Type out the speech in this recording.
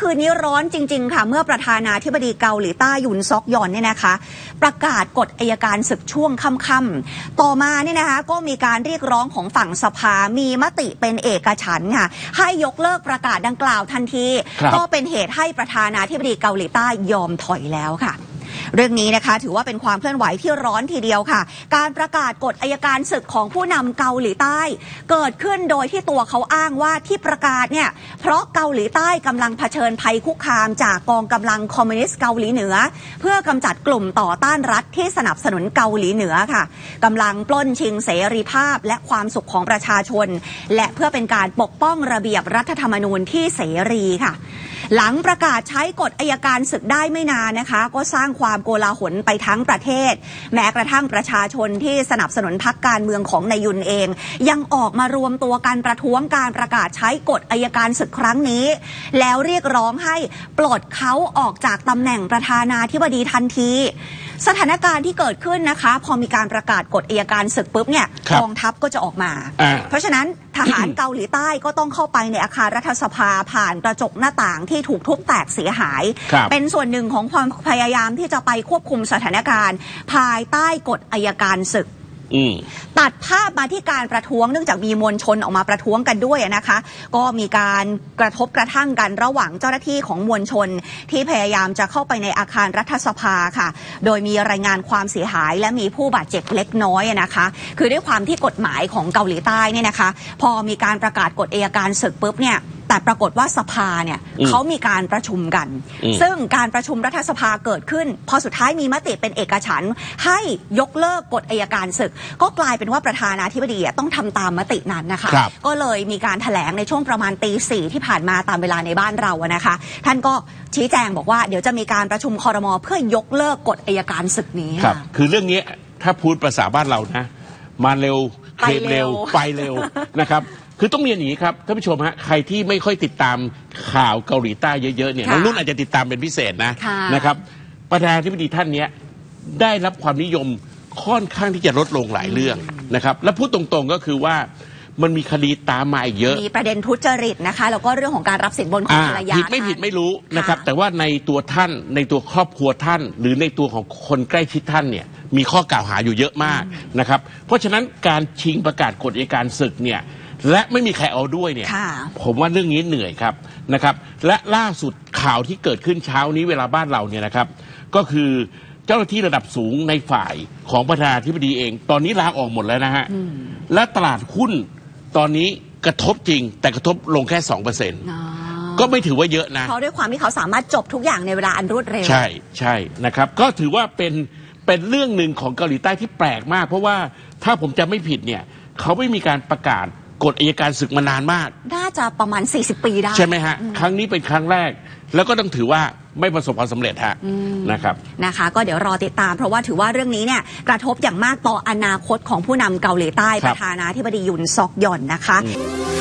คืนนี้ร้อนจริง ๆ ค่ะ เมื่อประธานาธิบดีเกาหลีใต้หยุนซอกยอนเนี่ยนะคะ ประกาศกฎอายการศึกช่วงค่ำๆต่อมาเนี่ยนะคะก็มีการเรียกร้องของฝั่งสภามีมติเป็นเอกฉันท์ค่ะ ให้ยกเลิกประกาศดังกล่าวทันทีครับก็เป็นเหตุให้ประธานาธิบดีเกาหลีใต้ยอมถอยแล้วค่ะ เรื่องนี้นะคะ ถือว่าเป็นความเคลื่อนไหวที่ร้อนทีเดียวค่ะ การประกาศกฎอายการศึกของผู้นำเกาหลีใต้ เกิดขึ้นโดยที่ตัวเขาอ้างว่าที่ประกาศเนี่ยเพราะเกาหลีใต้กำลังเผชิญภัยคุกคามจากกองกำลังคอมมิวนิสต์เกาหลีเหนือ เพื่อกำจัดกลุ่มต่อต้านรัฐที่สนับสนุนเกาหลีเหนือค่ะกำลังปล้นชิงเสรีภาพและความสุขของประชาชน และเพื่อเป็นการปกป้องระเบียบรัฐธรรมนูญที่เสรีค่ะ หลังประกาศใช้กฎอายการศึกได้ไม่นานนะคะ ก็สร้างความโกลาหลไปทั้งประเทศ แม้กระทั่งประชาชนที่สนับสนุนพักการเมืองของนายยุนเอง ยังออกมารวมตัวกันประท้วงการประกาศใช้กฎอายการศึกครั้งนี้ แล้วเรียกร้องให้ปลดเขาออกจากตำแหน่งประธานาธิบดีทันที สถานการณ์ที่เกิดขึ้นนะคะ พอมีการประกาศกฎอายการศึกปุ๊บเนี่ยครับกองทัพก็จะออกมาอ่าเพราะฉะนั้นทหารเกาหลีใต้ก็ต้องเข้าไปในอาคารรัฐสภาผ่านกระจกหน้าต่างที่ถูกทุบแตกเสียหายครับเป็นส่วนหนึ่งของความพยายามที่จะไปควบคุมสถานการณ์ ภายใต้กฎอายการศึกอืม ตัดภาพมาที่การประท้วงเนื่องจากมีมวลชนออกมาประท้วงกันด้วยนะคะ ก็มีการกระทบกระทั่งกันระหว่างเจ้าหน้าที่ของมวลชน ที่พยายามจะเข้าไปในอาคารรัฐสภาค่ะ โดยมีรายงานความเสียหายและมีผู้บาดเจ็บเล็กน้อยนะคะ คือด้วยความที่กฎหมายของเกาหลีใต้เนี่ยนะคะ พอมีการประกาศกฎอัยการศึกปุ๊บเนี่ย แต่ปรากฏว่าสภาเนี่ยอืมเขามีการประชุมกันอืมซึ่งการประชุมรัฐสภาเกิดขึ้น พอสุดท้ายมีมติเป็นเอกฉันท์ให้ยกเลิกกฎอายการศึก ก็กลายเป็นว่าประธานาธิบดีอะต้องทำตามมตินั้นนะคะครับก็เลยมีการถแถลงในช่วงประมาณตีสี่ที่ผ่านมาตามเวลาในบ้านเราอะนะคะ ท่านก็ชี้แจงบอกว่าเดี๋ยวจะมีการประชุมคอรมอเพื่อยกเลิกกฎอายการศึกนี้ครับค่ะคือเรื่องนี้ถ้าพูดภาษาบ้านเรานะ มาเร็วเคลมไปเร็เร็ววไปเร็วนะครับ คือต้องเรียนอย่างนี้ครับท่านผู้ชมฮะใครที่ไม่ค่อยติดตามข่าวเกาหลีใต้เยอะๆเนี่ยค่ะน้องนุ่นอาจจะติดตามเป็นพิเศษนะค่ะ นะครับประธานาธิบดีท่านเนี้ยได้รับความนิยมค่อนข้างที่จะลดลงหลายเรื่องนะครับ และพูดตรงๆก็คือว่ามันมีคดีตามมาอีกเยอะ มีประเด็นทุจริตนะคะ แล้วก็เรื่องของการรับสินบนของอ่าภรรยาผิดไม่ท่านผิดไม่รู้นะครับ ค่ะ แต่ว่าในตัวท่านในตัวครอบครัวท่าน หรือในตัวของคนใกล้ชิดท่านเนี่ยมีข้อกล่าวหาอยู่เยอะมากนะครับ เพราะฉะนั้นการชิงประกาศกฎอัยการศึกเนี่ย และไม่มีใครเอาด้วยเนี่ย ค่ะ ผมว่าเรื่องนี้เหนื่อยครับนะครับ และล่าสุดข่าวที่เกิดขึ้นเช้านี้เวลาบ้านเราเนี่ยนะครับ ก็คือเจ้าหน้าที่ระดับสูงในฝ่ายของประธานาธิบดีเอง ตอนนี้ลาออกหมดแล้วนะฮะและตลาดหุ้นตอนนี้กระทบจริง แต่กระทบลงแค่สองเปอร์เซ็นต์อ๋อก็ไม่ถือว่าเยอะนะ เพราะด้วยความที่เขาสามารถจบทุกอย่างในเวลาอันรวดเร็ว ใช่ใช่นะครับ ก็ถือว่าเป็นเป็นเรื่องหนึ่งของเกาหลีใต้ที่แปลกมาก เพราะว่าถ้าผมจำไม่ผิดเนี่ย เขาไม่มีการประกาศ กฎอัยการศึกมานานมาก น่าจะประมาณ 40 ปีได้ ใช่ไหมฮะ ครั้งนี้เป็นครั้งแรก แล้วก็ต้องถือว่าไม่ประสบความสำเร็จฮะนะครับ นะคะ ก็เดี๋ยวรอติดตาม เพราะว่าถือว่าเรื่องนี้เนี่ยกระทบอย่างมากต่ออนาคตของผู้นำเกาหลีใต้คปรับระธานาธิบดียุนซอกยอนนะคะอืม